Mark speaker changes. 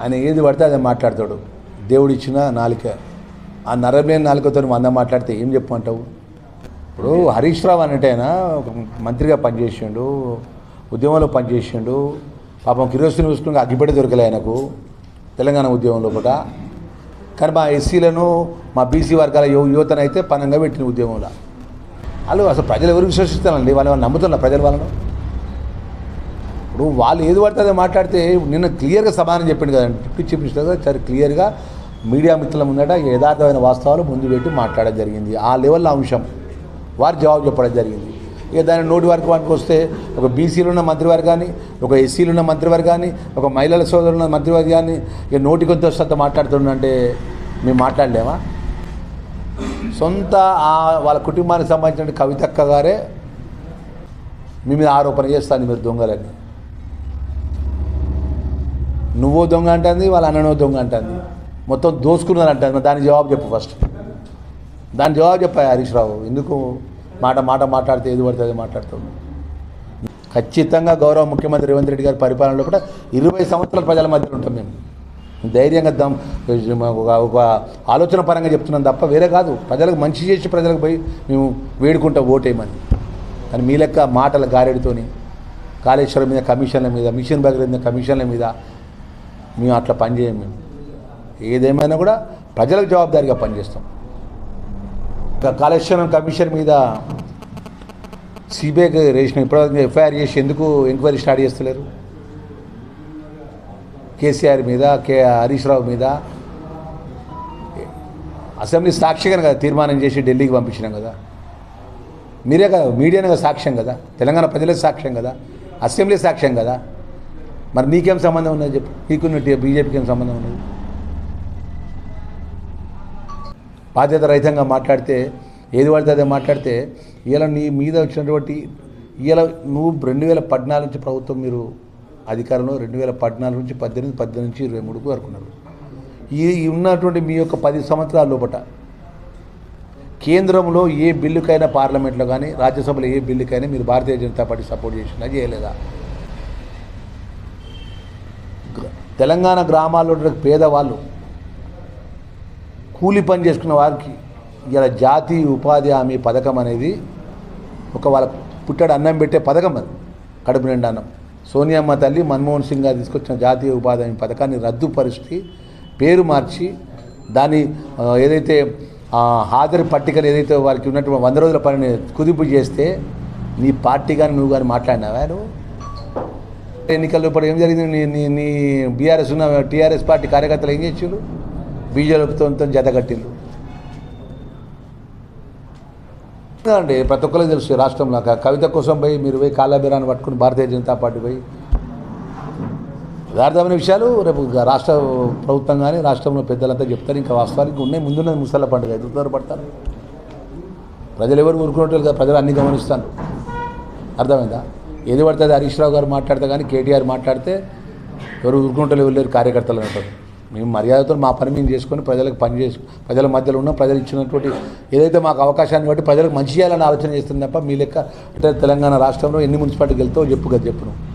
Speaker 1: ఆయన ఏది పడితే అదే మాట్లాడతాడు. దేవుడు ఇచ్చిన ఆ నరమైన నాలుకతో వంద మాట్లాడితే ఏం చెప్పమంటావు? ఇప్పుడు హరీష్ రావు అనేటైనా ఒక మంత్రిగా పనిచేసిండు ఉద్యమంలో పనిచేసిండు. పాపం కిరోసిన్ చూసుకుని అగ్గిపెట్టి దొరకలే ఆయనకు తెలంగాణ ఉద్యమం లోపల. కానీ మా ఎస్సీలను మా బీసీ వర్గాల యువ యువతనైతే పనంగా పెట్టిన ఉద్యమంలో. వాళ్ళు అసలు ప్రజలు ఎవరు విశ్వసిస్తారండి? వాళ్ళు నమ్ముతున్నారు ప్రజలు వాళ్ళను? ఇప్పుడు వాళ్ళు ఏది పడితే మాట్లాడితే నిన్న క్లియర్గా సమాధానం చెప్పింది కదండి డిప్యూటీ చీఫ్ మినిస్టర్ గారు చాలా క్లియర్గా మీడియా మిత్రుల ముందట యథార్థమైన వాస్తవాలు ముందు పెట్టి మాట్లాడడం జరిగింది. ఆ లెవెల్లో అంశం. వారు జవాబు చెప్పడం జరిగింది. ఇక దాని నోటి వరకు వారికి వస్తే ఒక బీసీలు ఉన్న మంత్రివర్గాన్ని ఒక ఎస్సీలు ఉన్న మంత్రివర్గాన్ని ఒక మహిళల సోదరులు ఉన్న మంత్రివర్గాన్ని ఇక నోటి కొంత వస్తే మాట్లాడుతుండంటే మేము మాట్లాడలేమా? సొంత వాళ్ళ కుటుంబానికి సంబంధించిన కవితక్క గారే మీ మీద ఆరోపణ చేస్తాను మీరు దొంగలని. నువ్వో దొంగ అంటుంది వాళ్ళ అన్ననో దొంగ అంటుంది. మొత్తం దోసుకున్నారు అంటుంది దాని జవాబు చెప్పు ఫస్ట్ దాని జవాబు చెప్పాయి హరీష్ రావు. ఎందుకు? మాట మాట మాట్లాడితే ఏది పడుతుంది అది ఖచ్చితంగా గౌరవ ముఖ్యమంత్రి రేవంత్ రెడ్డి గారి పరిపాలనలో కూడా ఇరవై సంవత్సరాల ప్రజల మధ్యలో ఉంటాం మేము. ధైర్యంగా దమ్ ఒక ఒక ఆలోచన పరంగా చెప్తున్నాం తప్ప వేరే కాదు. ప్రజలకు మంచి చేసి ప్రజలకు పోయి మేము వేడుకుంటాం ఓటేయమని. కానీ మీ లెక్క మాటల గారెడితోని కాళేశ్వరం మీద కమిషన్ల మీద మిషన్ బగర్ మీద కమిషన్ల మీద మేము అట్లా పనిచేయం మేము. ఏదేమైనా కూడా ప్రజలకు జవాబుదారీగా పనిచేస్తాం ఇంకా కాళేశ్వరం కమిషన్ మీద సిబిఐకి రేషన్ ఇప్పటివరకు ఎఫ్ఐఆర్ చేసి ఎందుకు ఎంక్వైరీ స్టార్ట్ చేస్తలేరు? కేసీఆర్ మీద కే హరీష్ రావు మీద అసెంబ్లీ సాక్షిగానే కదా తీర్మానం చేసి ఢిల్లీకి పంపించినాం కదా. మీరే కదా మీడియానే కదా సాక్ష్యం కదా. తెలంగాణ ప్రజలే సాక్ష్యం కదా. అసెంబ్లీ సాక్ష్యం కదా. మరి నీకేం సంబంధం ఉన్నది చెప్పు. నీకు బీజేపీకి ఏం సంబంధం ఉన్నది? బాధ్యత రహితంగా మాట్లాడితే ఏది పడితే అదే మాట్లాడితే ఇలా నీ మీద వచ్చినటువంటి ఇలా నువ్వు రెండు వేల పద్నాలుగు నుంచి ప్రభుత్వం మీరు అధికారంలో రెండు వేల పద్నాలుగు నుంచి పద్దెనిమిది పద్దెనిమిది నుంచి ఇరవై మూడుకు వరకున్నారు. ఉన్నారు ఈ ఉన్నటువంటి మీ యొక్క పది సంవత్సరాల లోపట కేంద్రంలో ఏ బిల్లుకైనా పార్లమెంట్లో కానీ రాజ్యసభలో ఏ బిల్లుకైనా మీరు భారతీయ జనతా పార్టీ సపోర్ట్ చేసినా చేయలేదా గ్ర- తెలంగాణ గ్రామాల్లో ఉన్న పేదవాళ్ళు కూలి పని చేసుకున్న వారికి ఇలా జాతీయ ఉపాధి హామీ పథకం అనేది ఒక వాళ్ళ పుట్టాడు అన్నం పెట్టే పథకం అది. కడుపు నిండా అన్నం. సోనియామ్మ తల్లి మన్మోహన్ సింగ్ గారు తీసుకొచ్చిన జాతీయ ఉపాధి హామీ పథకాన్ని రద్దుపరిచి పేరు మార్చి దాన్ని ఏదైతే హాజరు పట్టికలు ఏదైతే వారికి ఉన్నటువంటి వంద రోజుల పనిని కుదింపు చేస్తే నీ పార్టీ కానీ నువ్వు కానీ మాట్లాడినావా నువ్వు? ఎన్నికల్లో ఇప్పుడు ఏం జరిగింది? నీ నీ నీ బీఆర్ఎస్ ఉన్న టీఆర్ఎస్ పార్టీ కార్యకర్తలు ఏం చేసారు బీజేపీతో జతగట్టిళ్ళు అండి ప్రతి ఒక్కరికి తెలుసు రాష్ట్రంలో కవిత కోసం పోయి మీరు పోయి కాలాబీరాన్ని పట్టుకుని భారతీయ జనతా పార్టీ పోయి. యథార్థమైన విషయాలు రేపు రాష్ట్ర ప్రభుత్వం కానీ రాష్ట్రంలో పెద్దలంతా చెప్తారు. ఇంకా వాస్తవానికి ఉన్నాయి. ముందున్నది ముసళ్ళ పండుగ. ఎదుగుతారు పడతారు. ప్రజలు ఎవరు ఊరుకున్నట్టు కదా. ప్రజలు అన్ని గమనిస్తాను అర్థమైందా? ఏది పడుతుంది హరీష్ రావు గారు మాట్లాడితే కానీ కేటీఆర్ మాట్లాడితే ఎవరు ఊరుకుంటూ వెళ్ళారు కార్యకర్తలు అంటారు. మేము మర్యాదతో మా పని మేము చేసుకొని ప్రజలకు పని చేసు ప్రజల మధ్యలో ఉన్న ప్రజలు ఇచ్చినటువంటి ఏదైతే మాకు అవకాశాన్ని బట్టి ప్రజలకు మంచి చేయాలని ఆలోచన చేస్తుంది తప్ప మీ లెక్క అంటే తెలంగాణ రాష్ట్రంలో ఎన్ని మున్సిపాలిటీకి వెళ్తావో చెప్పు కదా చెప్పు నువ్వు